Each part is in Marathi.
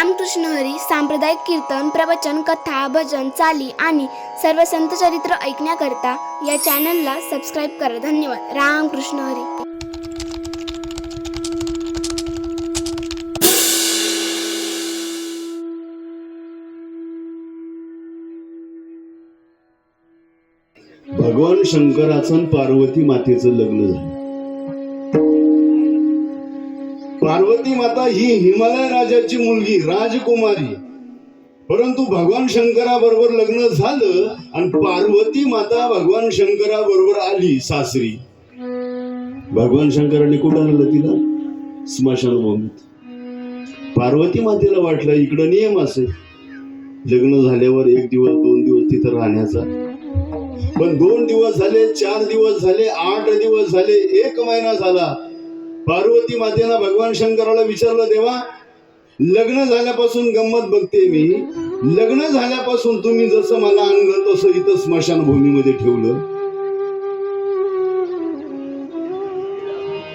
रामकृष्ण हरी सांप्रदायिक कीर्तन प्रवचन कथा भजन चाली आणि सर्व संत चरित्र ऐकण्याकरता या चॅनलला सबस्क्राईब करा. धन्यवाद. रामकृष्ण हरी. भगवान शंकराचं पार्वती मातेचं लग्न झालं. पार्वती माता ही हिमालय राजाची मुलगी राजकुमारी. परंतु भगवान शंकराबरोबर लग्न झालं आणि पार्वती माता भगवान शंकराबरोबर आली सासरी. भगवान शंकराने कुठं आणलं तिला? स्मशानभूमीत. पार्वती मातेला वाटलं इकडं नियम असे. लग्न झाल्यावर एक दिवस दोन दिवस तिथं राहण्याचा. पण दोन दिवस झाले चार दिवस झाले आठ दिवस झाले एक महिना झाला. पार्वती मातेला भगवान शंकराला विचारलं देवा लग्न झाल्यापासून गंमत बघते मी. लग्न झाल्यापासून तुम्ही जसं मला आणलं तसं इथं स्मशानभूमीमध्ये ठेवलं.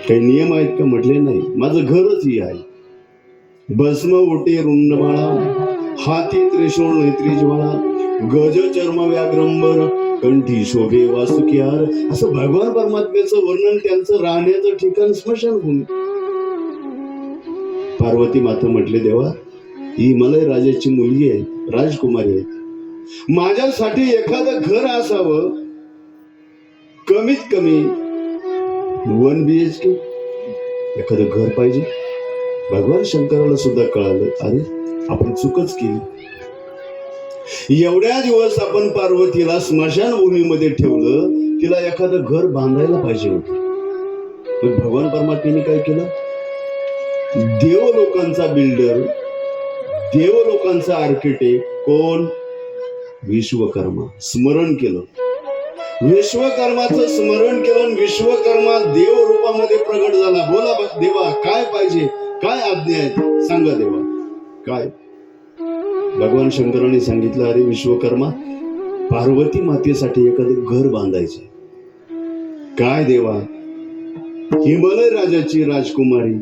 काही नियम आहेत का? म्हटले नाही. माझं घरच ही आहे. भस्म ओटे रुंडमाळा हाती त्रिशूळ नेत्री ज्वाळा गज चर्म व्याग्रंबर कंठी शोभे वासुकिहार असं भगवान परमात्म्याचं वर्णन त्यांचं राहण्याचं ठिकाण स्मशानभूमी पार्वती माता म्हटले देवा ही मलय राजाची मुलगी आहे राजकुमारी आहे. माझ्यासाठी एखादं घर असावं. कमीत कमी वन बी एच के एखादं घर पाहिजे. भगवान शंकराला सुद्धा कळालं अरे आपण चुकच केली. एवढ्या दिवस आपण पार्वतीला स्मशानभूमीमध्ये ठेवलं तिला एखादं घर बांधायला पाहिजे होत. पण भगवान परमात्म्याने काय केलं? देव लोकांचा बिल्डर देव लोकांचा आर्किटेक्ट कोण? विश्वकर्मा. स्मरण केलं. विश्वकर्माचं स्मरण केलं विश्वकर्मा देव रूपामध्ये प्रगट झाला. बोला देवा काय पाहिजे? काय आज्ञा आहेत सांगा देवा. काय? भगवान शंकराने सांगितलं अरे विश्वकर्मा पार्वती मातेसाठी एखादं घर बांधायचं काय देवा? हिमालय राजाची राजकुमारी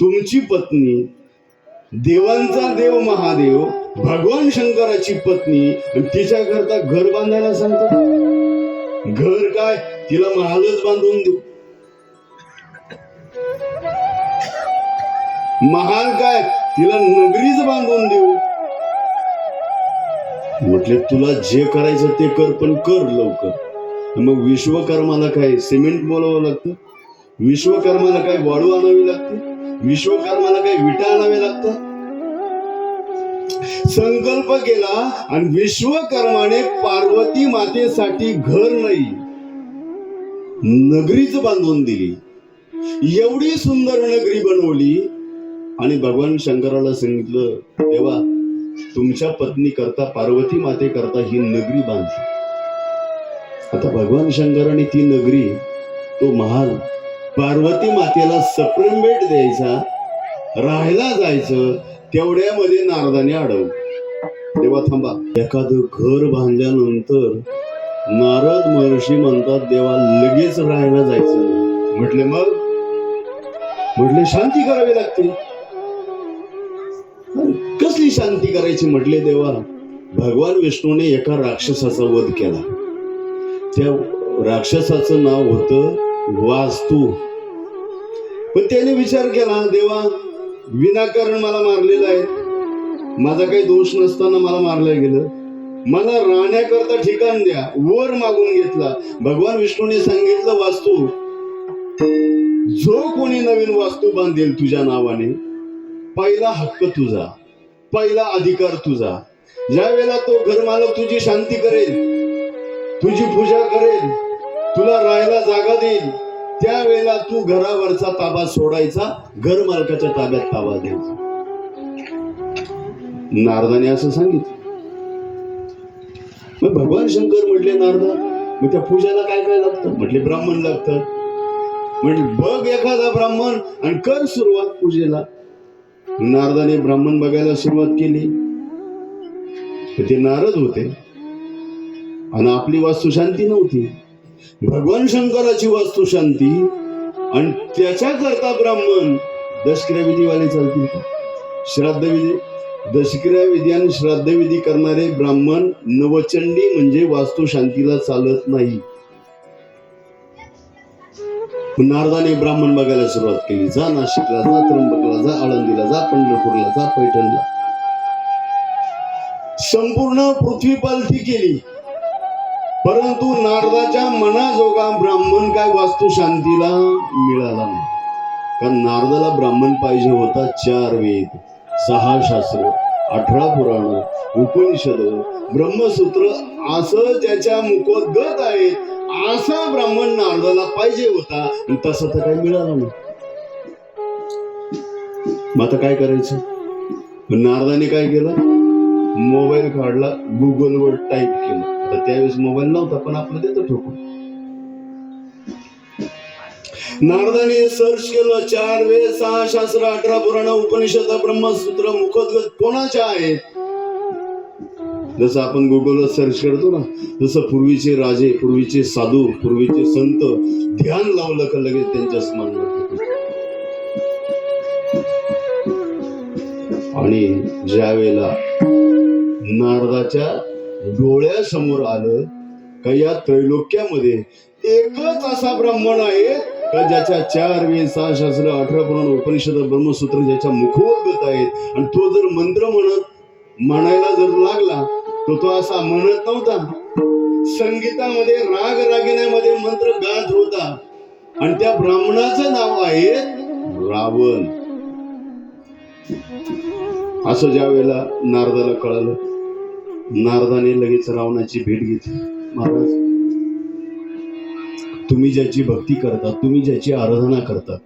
तुमची पत्नी देवांचा देव महादेव भगवान शंकराची पत्नी तिच्या तिच्याकरता घर बांधायला सांगतात घर काय? तिला महालच बांधून देऊ. महाल काय? तिला नगरीच बांधून देऊ. म्हटले तुला जे करायचं ते कर पण कर लवकर. मग विश्वकर्माला काय सिमेंट बोलावं लागतं? विश्वकर्माला काय वाळू आणावी लागते? विश्वकर्माला काय विटा आणावे लागतात? संकल्प केला आणि विश्वकर्माने पार्वती मातेसाठी घर नाही नगरीच बांधून दिली. एवढी सुंदर नगरी बनवली आणि भगवान शंकराला सांगितलं देवा तुमच्या पत्नी करता पार्वती माते करता ही नगरी बांधली. आता भगवान शंकराने ती नगरी तो महाल पार्वती मातेला सप्रेंबेट द्यायचा राहायला जायचं तेवढ्यामध्ये नारदाने अडवलं. देवा थांबा. एखादं घर बांधल्यानंतर नारद महर्षी म्हणतात देवा लगेच राहायला जायचं. म्हटले मग? म्हटले शांती करावी लागते. शांती करायची म्हटले देवा भगवान विष्णूने एका राक्षसाचा वध केला. त्या राक्षसाचं नाव होतं वास्तू पण त्याने विचार केला देवा विनाकारण मला मारलेलं आहे. माझा काही दोष नसताना मला मारलं गेलं. मला राहण्याकरता ठिकाण द्या वर मागून घेतला. भगवान विष्णूने सांगितलं वास्तू जो कोणी नवीन वास्तू बांधेल तुझ्या नावाने पहिला हक्क तुझा. पहिला अधिकार तुझा. ज्या वेळेला तो घरमालक तुझी शांती करेल तुझी पूजा करेल तुला राहायला जागा देईल त्यावेळेला तू घरावरचा ताबा सोडायचा घर मालकाच्या ताब्यात ताबा द्यायचा. नारदाने असं सांगितलं. मग भगवान शंकर म्हटले नारदा मग त्या पूजाला काय काय लागतं? म्हटले ब्राह्मण लागतं म्हणजे बघ एखादा ब्राह्मण आणि कर सुरुवात पूजेला. नारदाने ब्राह्मण बघायला सुरुवात केली. ते नारद होते. आणि आपली वास्तुशांती नव्हती. भगवान शंकराची वास्तुशांती आणि त्याच्याकरता ब्राह्मण दशक्रिया विधीवाले चालतील. का श्राद्ध विधी दशक्रिया विधान श्राद्धविधी करणारे ब्राह्मण नवचंडी म्हणजे वास्तुशांतीला चालत नाही. नारदाने ब्राह्मण बघायला सुरुवात केली. जा नाशिकला जा त्र्यंबकला जा आळंदीला जा पंढरपूरला जा पैठणला. संपूर्ण पृथ्वी पालथी केली. परंतु नारदाच्या मनाजोगा ब्राह्मण काय वास्तू शांतीला मिळाला नाही. कारण नारदाला ब्राह्मण पाहिजे होता चार वेद सहा शास्त्र अठरा पुराण उपनिषद ब्रह्मसूत्र असं त्याच्या मुखोद्गत आहे. असा ब्राह्मण नारदाला पाहिजे होता आणि तसा तर काही मिळाला नाही. मग आता काय करायचं? नारदाने काय केलं? मोबाईल काढला गुगलवर टाईप केलं. तर त्यावेळेस मोबाईल नव्हता पण आपलं देतो ठोकून. नारदाने सर्च केलं चार वेळ सहा शास्त्र अठरा पुराण उपनिषद ब्रह्मसूत्र मुखोद्गत कोणाच्या आहेत? जसं आपण गुगलवर सर्च करतो ना जसं पूर्वीचे राजे पूर्वीचे साधू पूर्वीचे संत ध्यान लावलं का लगेच त्यांच्या स्मरणात आणि ज्या वेळेला नारदाच्या डोळ्यासमोर आलं का या त्रैलोक्यामध्ये एकच असा ब्राह्मण आहे का ज्याच्या चार वेद सहा शास्त्र अठरा पुराण उपनिषद ब्रह्मसूत्र ज्याच्या मुखोद्गत आहेत. आणि तो जर मंत्र म्हणत म्हणायला जर लागला तो तो असा म्हणत नव्हता. संगीतामध्ये राग रागिण्यामध्ये मंत्र गात होता. आणि त्या ब्राह्मणाचं नाव आहे रावण. असं ज्या वेळेला नारदाला कळालं नारदाने लगेच रावणाची भेट घेतली. महाराज तुम्ही ज्याची भक्ती करता तुम्ही ज्याची आराधना करता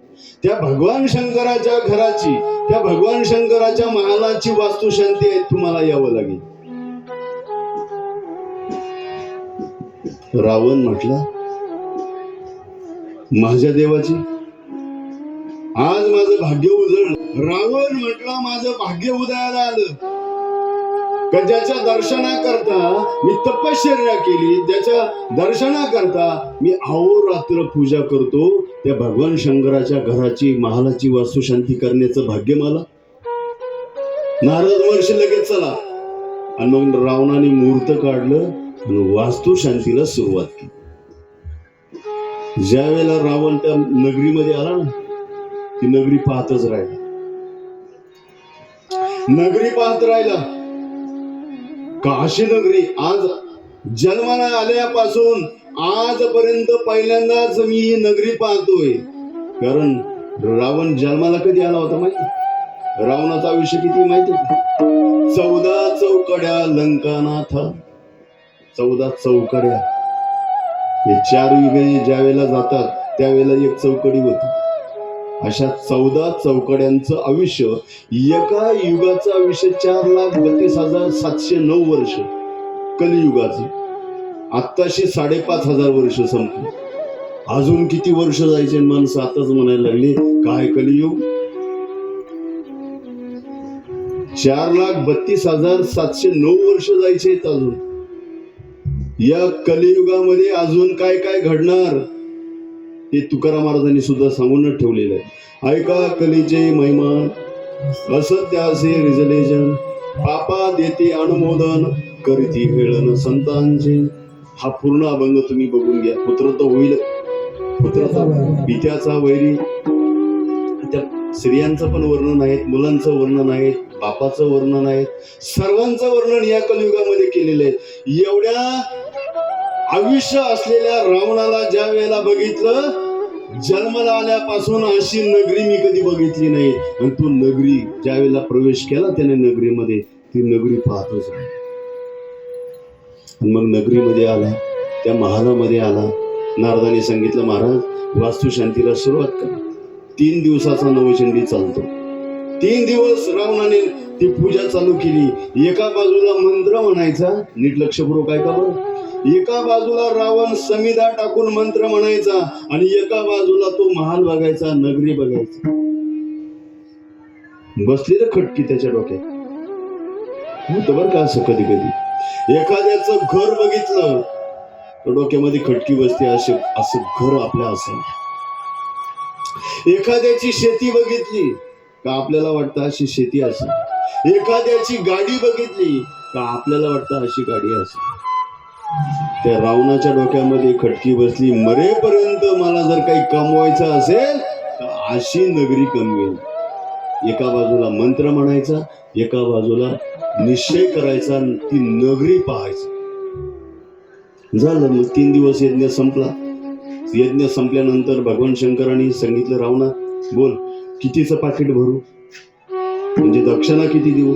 त्या भगवान शंकराच्या घराची त्या भगवान शंकराच्या महालाची वास्तुशांती आहे तुम्हाला यावं लागेल. रावण म्हटला माझ्या देवाची आज माझं भाग्य उजळलं. रावण म्हटला माझं भाग्य उदयाला आलं. का ज्याच्या दर्शनाकरता मी तपश्चर्या केली ज्याच्या दर्शनाकरता मी अहोरात्र पूजा करतो त्या भगवान शंकराच्या घराची महालाची वास्तुशांती करण्याचं भाग्य मला? नारद वर्ष लगेच चला. आणि मग रावणाने मुहूर्त काढलं वास्तुशांतीला सुरुवात केली. ज्या वेळेला रावण त्या नगरीमध्ये आला ना ती नगरी पाहतच राहिला. नगरी पाहत राहिला. काशी नगरी आज जन्माला आल्यापासून आजपर्यंत पहिल्यांदाच मी ही नगरी पाहतोय. कारण रावण जन्माला कधी आला होता माहिती? रावणाचा आयुष्य किती माहिती? चौदा चौकड्या लंकानाथ चौदा चौकड्या. हे चार युगे ज्या वेळेला जातात त्यावेळेला एक चौकडी होती. अशा चौदा चौकड्यांचं आयुष्य एका युगाचं आयुष्य चार लाख बत्तीस हजार सातशे नऊ वर्ष कलियुगाचे. आत्ताशी साडेपाच हजार वर्ष संपली. अजून किती वर्ष जायचे माणसं आताच म्हणायला लागली काय कलियुग? चार लाख बत्तीस हजार सातशे नऊ वर्ष जायचे आहेत अजून. या कलियुगामध्ये अजून काय काय घडणार हे तुकाराम महाराजांनी सुद्धा सांगूनच ठेवलेलं आहे. ऐका कलीचे महिमा. असत्यासे रिजलेजन. पापा देते अनुमोदन. करीती हेळन संतांचे. हा पूर्ण अभंग तुम्ही बघून घ्या. पुत्र तर होईल. पुत्राचा पित्याचा वैरी. त्या स्त्रियांचं पण वर्णन आहेत मुलांचं वर्णन आहे बापाचं वर्णन आहे सर्वांचं वर्णन या कलियुगामध्ये केलेलं आहे. एवढ्या आयुष्य असलेल्या रावणाला ज्या वेळेला बघितलं जन्माला आल्यापासून अशी नगरी मी कधी बघितली नाही. आणि तो नगरी ज्या वेळेला प्रवेश केला त्याने नगरीमध्ये ती नगरी पाहतच राहिली. मग नगरीमध्ये आला त्या महालामध्ये आला. नारदाने सांगितलं महाराज वास्तुशांतीला सुरुवात करा. तीन दिवसाचा नवचंडी चालतो. तीन दिवस रावणाने ती पूजा चालू केली. एका बाजूला मंत्र म्हणायचा नीट लक्षपूर्वक काय बरं? एका बाजूला रावण समिधा टाकून मंत्र म्हणायचा आणि एका बाजूला तो महाल बघायचा नगरी बघायचा. बसली तर खटकी त्याच्या डोक्यात. होतं बरं का असं कधी कधी एखाद्याचं घर बघितलं तर डोक्यामध्ये खटकी बसते असे असं घर आपल्या असेल एखाद्याची शेती बघितली का आपल्याला वाटतं अशी शेती असेल एखाद्याची गाडी बघितली का आपल्याला वाटतं अशी गाडी असेल त्या रावणाच्या डोक्यामध्ये खटकी बसली. मरेपर्यंत मला जर काही कमवायचं असेल तर अशी नगरी कमवेल. एका बाजूला मंत्र म्हणायचा एका बाजूला निश्चय करायचा ती नगरी पाहायची. झालं मग तीन दिवस यज्ञ संपला. यज्ञ संपल्यानंतर भगवान शंकरांनी सांगितलं रावणा बोल कितीचं पाकिट भरू? म्हणजे दक्षिणा किती देऊ?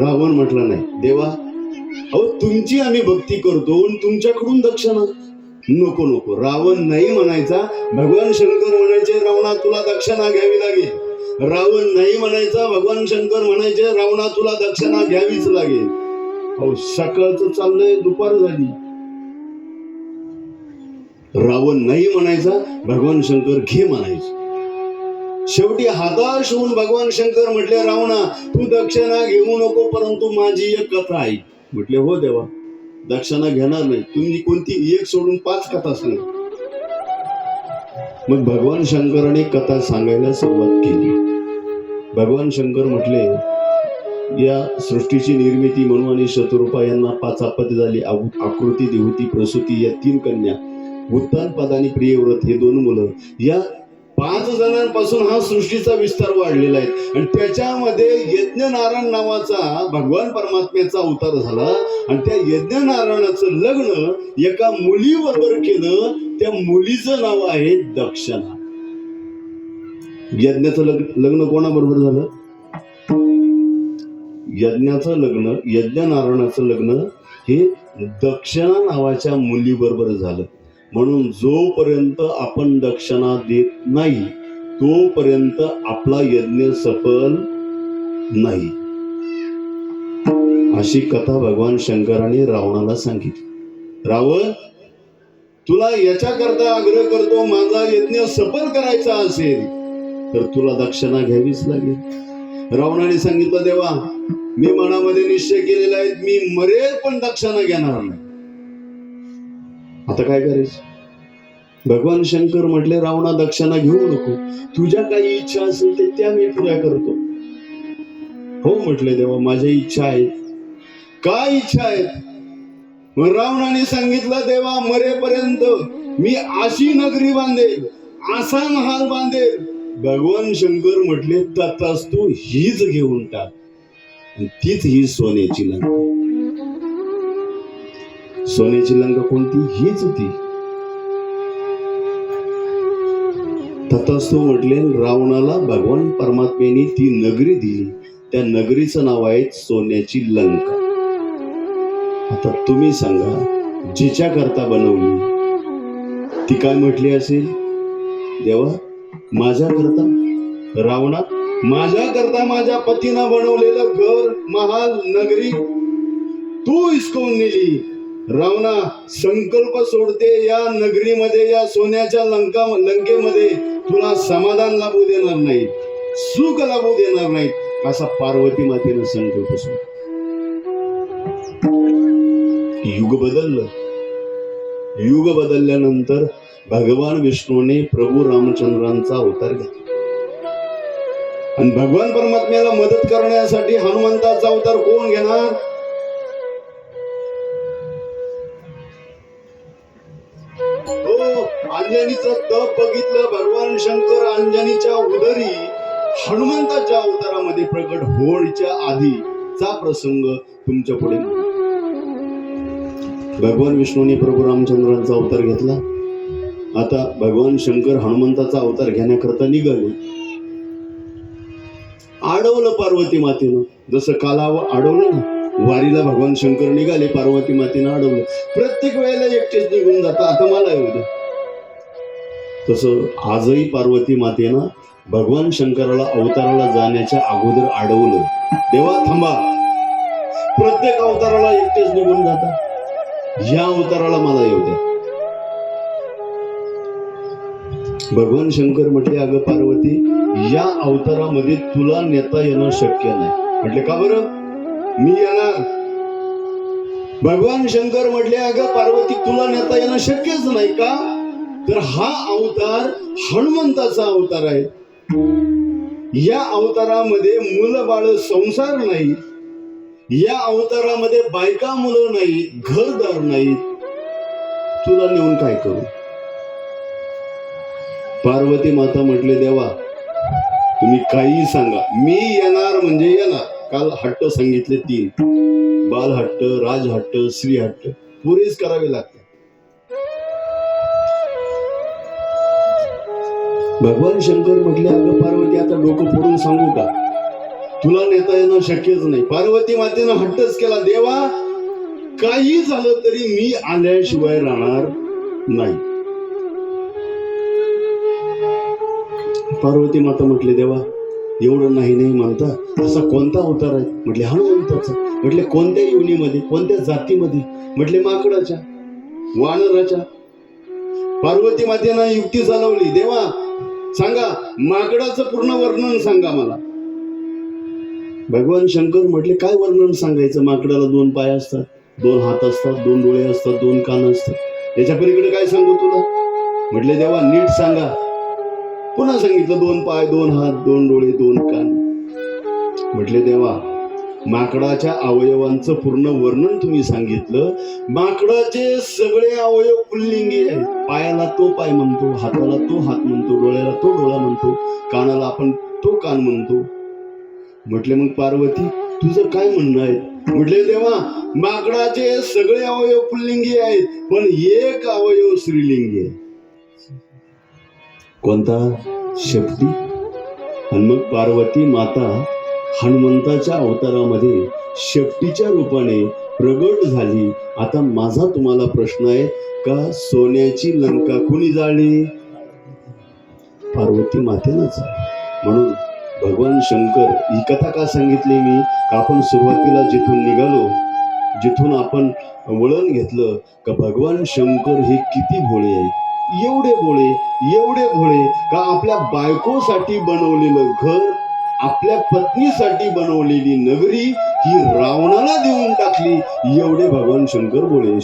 रावण म्हटलं नाही देवा अहो तुमची आम्ही भक्ती करतो तुमच्याकडून दक्षिणा. नको नको. रावण नाही म्हणायचा. भगवान शंकर म्हणायचे रावणा तुला दक्षिणा घ्यावी लागेल. रावण नाही म्हणायचा भगवान शंकर म्हणायचे रावणा तुला दक्षिणा घ्यावीच लागेल. अहो सकाळचं चाललंय दुपार झाली. रावण नाही म्हणायचा भगवान शंकर घे म्हणायचे. शेवटी हाताश होऊन भगवान शंकर म्हटले रावणा तू दक्षिणा घेऊ नको परंतु माझी एक कथा आहे. म्हटले हो देवा दक्षिणा घेणार नाही. तुम्ही कोणती एक सोडून पाच कथा सांग. मग भगवान शंकराने कथा सांगायला सुरुवात केली. भगवान शंकर म्हटले या सृष्टीची निर्मिती म्हणून आणि शत्रुपा यांना पाच आपत झाली आकृती देवती प्रसूती या तीन कन्या उत्तानपद आणि प्रियव्रत हे दोन मुलं या पाच जणांपासून हा सृष्टीचा विस्तार वाढलेला आहे. आणि त्याच्यामध्ये यज्ञ नारायण नावाचा भगवान परमात्म्याचा अवतार झाला. आणि त्या यज्ञ नारायणाचं लग्न एका मुलीबरोबर केलं. त्या मुलीचं नाव आहे दक्षिणा. यज्ञाचं लग्न लग्न कोणाबरोबर झालं? यज्ञाचं लग्न यज्ञ नारायणाचं लग्न हे दक्षिणा नावाच्या मुलीबरोबर झालं. म्हणून जोपर्यंत आपण दक्षिणा देत नाही तोपर्यंत आपला यज्ञ सफल नाही. अशी कथा भगवान शंकराने रावणाला सांगितली. रावण तुला याच्याकरता आग्रह करतो माझा यज्ञ सफल करायचा असेल तर तुला दक्षिणा घ्यावीच लागेल. रावणाने सांगितलं देवा मी मनामध्ये निश्चय केलेला आहे मी मरेल पण दक्षिणा घेणार नाही. आता काय करायचं? भगवान शंकर म्हटले रावणा दक्षिणा घेऊ नको. तुझ्या काही इच्छा असेल ते त्या मी पुऱ्या करतो. हो म्हटले देवा माझ्या इच्छा आहेत काय इच्छा आहेत मग रावणाने सांगितलं देवा मरेपर्यंत मी अशी नगरी बांधेल असा महाल बांधेल. भगवान शंकर म्हटले तू हीच घेऊन टाक. तीच ही सोन्याची नगरी. सोन्याची लंग कोणती? हीच होती. तथास्तु म्हटले रावणाला भगवान परमात्म्याने ती नगरी दिली. त्या नगरीचं नाव आहे सोन्याची लंका आता तुम्ही सांगा जिच्या करता बनवली? ती काय म्हटली असेल? देवा माझ्या करता रावणा माझ्या करता माझ्या पतीनं बनवलेलं घर महाल नगरी तू हिसकवून नेली. रावणा संकल्प सोडते या नगरीमध्ये या सोन्याच्या लंका लंकेमध्ये. तुला समाधान लाभू देणार नाही सुख लाभू देणार नाही असा पार्वती मातेनं संकल्प सोड युग बदललं. युग बदलल्यानंतर भगवान विष्णूने प्रभू रामचंद्रांचा अवतार घेतला. आणि भगवान परमात्म्याला मदत करण्यासाठी हनुमंताचा अवतार कोण घेणार? अंजनीचं तप बघितलं भगवान शंकर अंजनीच्या उदरी हनुमंताच्या अवतारामध्ये प्रकट होण्याच्या आधीचा प्रसंग तुमच्यापुढे. भगवान विष्णूने प्रभू रामचंद्रांचा अवतार घेतला. आता भगवान शंकर हनुमंताचा अवतार घेण्याकरता निघाले. अडवलं पार्वती मातेनं. जसं कालाव अडवलं ना वारीला भगवान शंकर निघाले पार्वती मातेनं अडवलं प्रत्येक वेळेला एकटेच निघून जातं आता मला येऊ दे तसं आजही पार्वती मातेनं भगवान शंकराला अवताराला जाण्याच्या अगोदर अडवलं. देवा थांबा. प्रत्येक अवताराला एकटेच निघून जातात. या अवताराला मला येऊ द्या. भगवान शंकर म्हटले अगं पार्वती या अवतारामध्ये तुला नेता येणं शक्य नाही. म्हटले का बरं? मी येणार. भगवान शंकर म्हटले अगं पार्वती तुला नेता येणं शक्यच नाही का? तर हा अवतार हनुमंताचा अवतार आहे. या अवतारामध्ये मुलं बाळ संसार नाही या अवतारामध्ये बायका मुलं नाही घरदार नाही तुला नेऊन काय करू? पार्वती माता म्हटले देवा तुम्ही काही सांगा. मी येणार म्हणजे येणार. काल हट्ट सांगितले तीन. बाल हट्ट राज हट्ट श्री हट्ट पुरेच करावे लागते भगवान शंकर म्हटले अगं पार्वती आता डोकं फोडून सांगू का? तुला नेता येणं शक्यच नाही. पार्वती मातेनं हट्टच केला देवा काही झालं तरी मी आल्याशिवाय राहणार नाही. पार्वती माता म्हटले देवा एवढं नाही नाही म्हणता. असा कोणता अवतार आहे? म्हटले हनुमंताचा. म्हटले कोणत्या युनीमध्ये कोणत्या जातीमध्ये? म्हटले माकडाच्या वानराच्या. पार्वती मातेनं युक्ती चालवली देवा सांगा माकडाचं पूर्ण वर्णन सांगा मला. भगवान शंकर म्हटले काय वर्णन सांगायचं? माकडाला दोन पाय असतात दोन हात असतात दोन डोळे असतात दोन कान असतात. याच्या पलीकडे काय सांगू तुला? म्हटले देवा नीट सांगा. पुन्हा सांगितलं दोन पाय दोन हात दोन डोळे दोन कान. म्हटले देवा माकडाच्या अवयवांचं पूर्ण वर्णन तुम्ही सांगितलं. माकडाचे सगळे अवयव पुल्लिंगी आहेत. पायाला तो पाय म्हणतो हाताला तो हात म्हणतो डोळ्याला तो डोळा म्हणतो कानाला आपण तो कान म्हणतो. म्हटले मग पार्वती तुझं काय म्हणणं आहे? म्हटले तेव्हा माकडाचे सगळे अवयव पुल्लिंगी आहेत पण एक अवयव स्त्रीलिंगी आहे. कोणता? शेपटी आणि मग पार्वती माता हनुमंताच्या अवतारामध्ये शेपटीच्या रूपाने प्रगट झाली. आता माझा तुम्हाला प्रश्न आहे का सोन्याची लंका कुणी जाळली? पार्वती मातेनंच. म्हणून भगवान शंकर ही कथा का सांगितली मी? का आपण सुरुवातीला जिथून निघालो जिथून आपण वळण घेतलं का भगवान शंकर हे किती भोळे आहेत? एवढे भोळे एवढे भोळे का आपल्या बायकोसाठी बनवलेलं घर आपल्या पत्नीसाठी बनवलेली नगरी ही रावणाला देऊन टाकली. एवढे भगवान शंकर बोले.